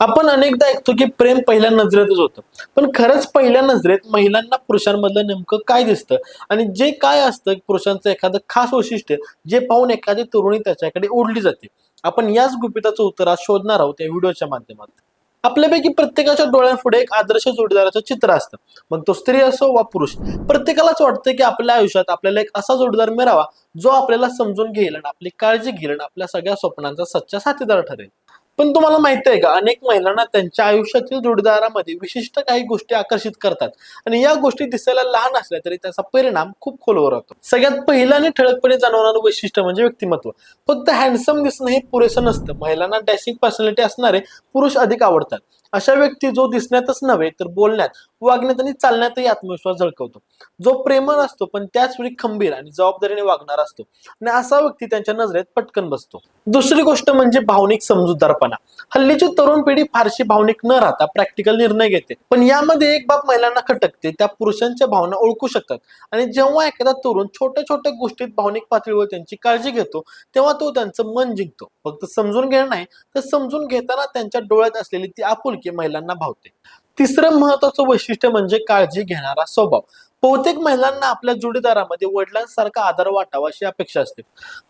आपण अनेकदा ऐकतो की प्रेम पहिल्या नजरेतच होतं. पण खरंच पहिल्या नजरेत महिलांना पुरुषांमधलं नेमकं काय दिसतं? आणि जे काय असतं पुरुषांचं एखादं खास वैशिष्ट्य जे पाहून एखादी तरुणी त्याच्याकडे ओढली जाते. आपण याच गुपिताचं उत्तर आज शोधणार आहोत या व्हिडिओच्या माध्यमातून. आपल्यापैकी प्रत्येकाच्या डोळ्यांपुढे एक आदर्श जोडीदाराचं चित्र असतं. मग तो स्त्री असो वा पुरुष प्रत्येकालाच वाटतं की आपल्या आयुष्यात आपल्याला एक असा जोडीदार मिळावा जो आपल्याला समजून घेईल आणि आपली काळजी घेईल आणि आपल्या सगळ्या स्वप्नांचा सच्चा साथीदार ठरेल. पण तुम्हाला माहिती आहे का अनेक महिलांना त्यांच्या आयुष्यातील जोडीदारामध्ये विशिष्ट काही गोष्टी आकर्षित करतात. आणि या गोष्टी दिसायला लहान असल्या तरी त्याचा परिणाम खूप खोलवर होतो. सगळ्यात पहिलं आणि ठळकपणे जाणवणारं वैशिष्ट्य म्हणजे व्यक्तिमत्व. फक्त हँडसम दिसणं हे पुरेसं नसतं. महिलांना डॅशिंग पर्सनॅलिटी असणारे पुरुष अधिक आवडतात. अशा व्यक्ती जो दिसण्यातच नव्हे तर बोलण्यात वागण्यात आणि चालण्यातही आत्मविश्वास झळकवतो. जो प्रेमळ असतो पण त्याच वेळी खंबीर आणि जबाबदारीने वागणार असतो. आणि असा व्यक्ती त्यांच्या नजरेत पटकन बसतो. दुसरी गोष्ट म्हणजे भावनिक समजूतदारपणा. हल्लीची तरुण पिढी फारशी भावनिक न राहता प्रॅक्टिकल निर्णय घेते. पण यामध्ये एक बाब महिलांना खटकते त्या पुरुषांच्या भावना ओळखू शकतात. आणि जेव्हा एखादा तरुण छोट्या छोट्या गोष्टीत भावनिक पातळीवर त्यांची काळजी घेतो तेव्हा तो त्यांचं मन जिंकतो. फक्त समजून घेणं नाही तर समजून घेताना त्यांच्या डोळ्यात असलेली ती आपुलकी महिलांना भावते. तिसरं महत्वाचं वैशिष्ट्य म्हणजे काळजी घेणारा स्वभाव. बहुतेक महिलांना आपल्या जोडीदारामध्ये वडिलांसारखा आदर वाटावा अशी अपेक्षा असते.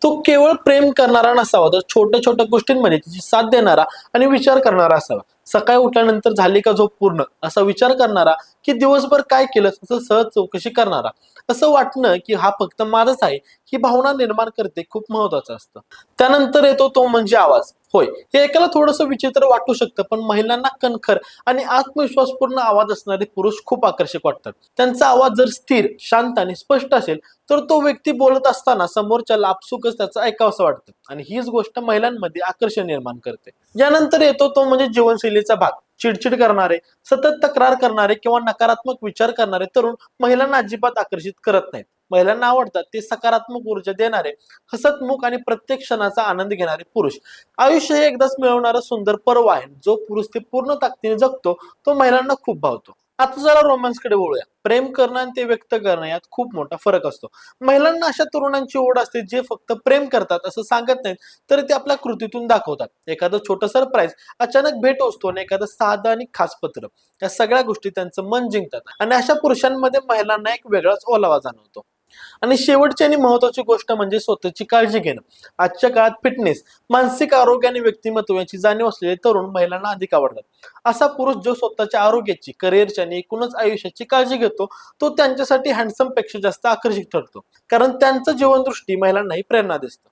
तो केवळ प्रेम करणारा नसावा तर छोट्या छोट्या गोष्टींमध्ये तिची साथ देणारा आणि विचार करणारा असावा. सकाळी उठल्यानंतर झाली का झोप पूर्ण? असा विचार करणारा की दिवसभर काय केलं असं सहज चौकशी करणारा. असं वाटणं की हा फक्त माझाच आहे ही भावना निर्माण करते खूप महत्वाचं असतं. त्यानंतर येतो तो म्हणजे आवाज. होय. हे एकाला थोडंसं विचित्र वाटू शकतं पण महिलांना कणखर आणि आत्मविश्वासपूर्ण आवाज असणारे पुरुष खूप आकर्षक वाटतात. त्यांचा आवाज जर स्थिर शांत आणि स्पष्ट असेल तर तो व्यक्ती बोलत असताना समोरच्याला आपसुकच त्याचं ऐकावंसं वाटतं. आणि हीच गोष्ट महिलांमध्ये आकर्षण निर्माण करते. यानंतर येतो तो म्हणजे जीवनशैलीचा भाग. चिडचिड करणारे सतत तक्रार करणारे किंवा नकारात्मक विचार करणारे तरुण महिलांना अजिबात आकर्षित करत नाहीत. महिलांना आवडतात ते सकारात्मक ऊर्जा देणारे हसतमुख आणि प्रत्येक क्षणाचा आनंद घेणारे पुरुष. आयुष्य हे एकदाच मिळवणारा सुंदर पर्व आहे. जो पुरुष ते पूर्ण ताकदीने जगतो तो महिलांना खूप भावतो. आता जरा रोमॅन्सकडे वळूया. प्रेम करणं आणि ते व्यक्त करणं यात खूप मोठा फरक असतो. महिलांना अशा तरुणांची ओढ असते जे फक्त प्रेम करतात असं सांगत नाहीत तर ते आपल्या कृतीतून दाखवतात. एखादं छोटं सरप्राईज अचानक भेट असतो आणि एखादं साधं आणि खास पत्र. या सगळ्या गोष्टी त्यांचं मन जिंकतात. आणि अशा पुरुषांमध्ये महिलांना एक वेगळाच ओलावा जाणवतो. आणि शेवटची आणि महत्वाची गोष्ट म्हणजे स्वतःची काळजी घेणं. आजच्या काळात फिटनेस मानसिक आरोग्य आणि व्यक्तिमत्व याची जाणीव असलेले तरुण महिलांना अधिक आवडतात. असा पुरुष जो स्वतःच्या आरोग्याची करिअरची आणि एकूणच आयुष्याची काळजी घेतो तो त्यांच्यासाठी हँडसमपेक्षा जास्त आकर्षित ठरतो. कारण त्यांचं जीवनदृष्टी महिलांनाही प्रेरणा दिसतं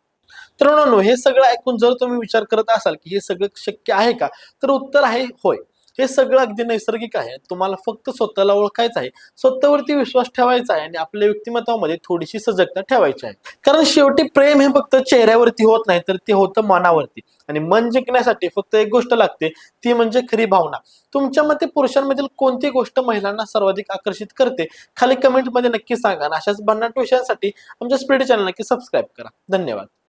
तरुणांनो हे सगळं ऐकून जर तुम्ही विचार करत असाल की हे सगळं शक्य आहे का तर उत्तर आहे होय. हे सगळं अगदी नैसर्गिक आहे. तुम्हाला फक्त स्वतःला ओळखायचं आहे. स्वतःवरती विश्वास ठेवायचा आहे आणि आपल्या व्यक्तिमत्वामध्ये थोडीशी सजगता ठेवायची आहे. कारण शेवटी प्रेम हे फक्त चेहऱ्यावरती होत नाही तर ते होतं मनावरती. आणि मन जिंकण्यासाठी फक्त एक गोष्ट लागते ती म्हणजे खरी भावना. तुमच्या मते पुरुषांमधील कोणती गोष्ट महिलांना सर्वाधिक आकर्षित करते? खाली कमेंटमध्ये नक्की सांगा. आणि अशाच भन्नाट विषयांसाठी आमच्या स्पीड चॅनल नक्की सबस्क्राईब करा. धन्यवाद.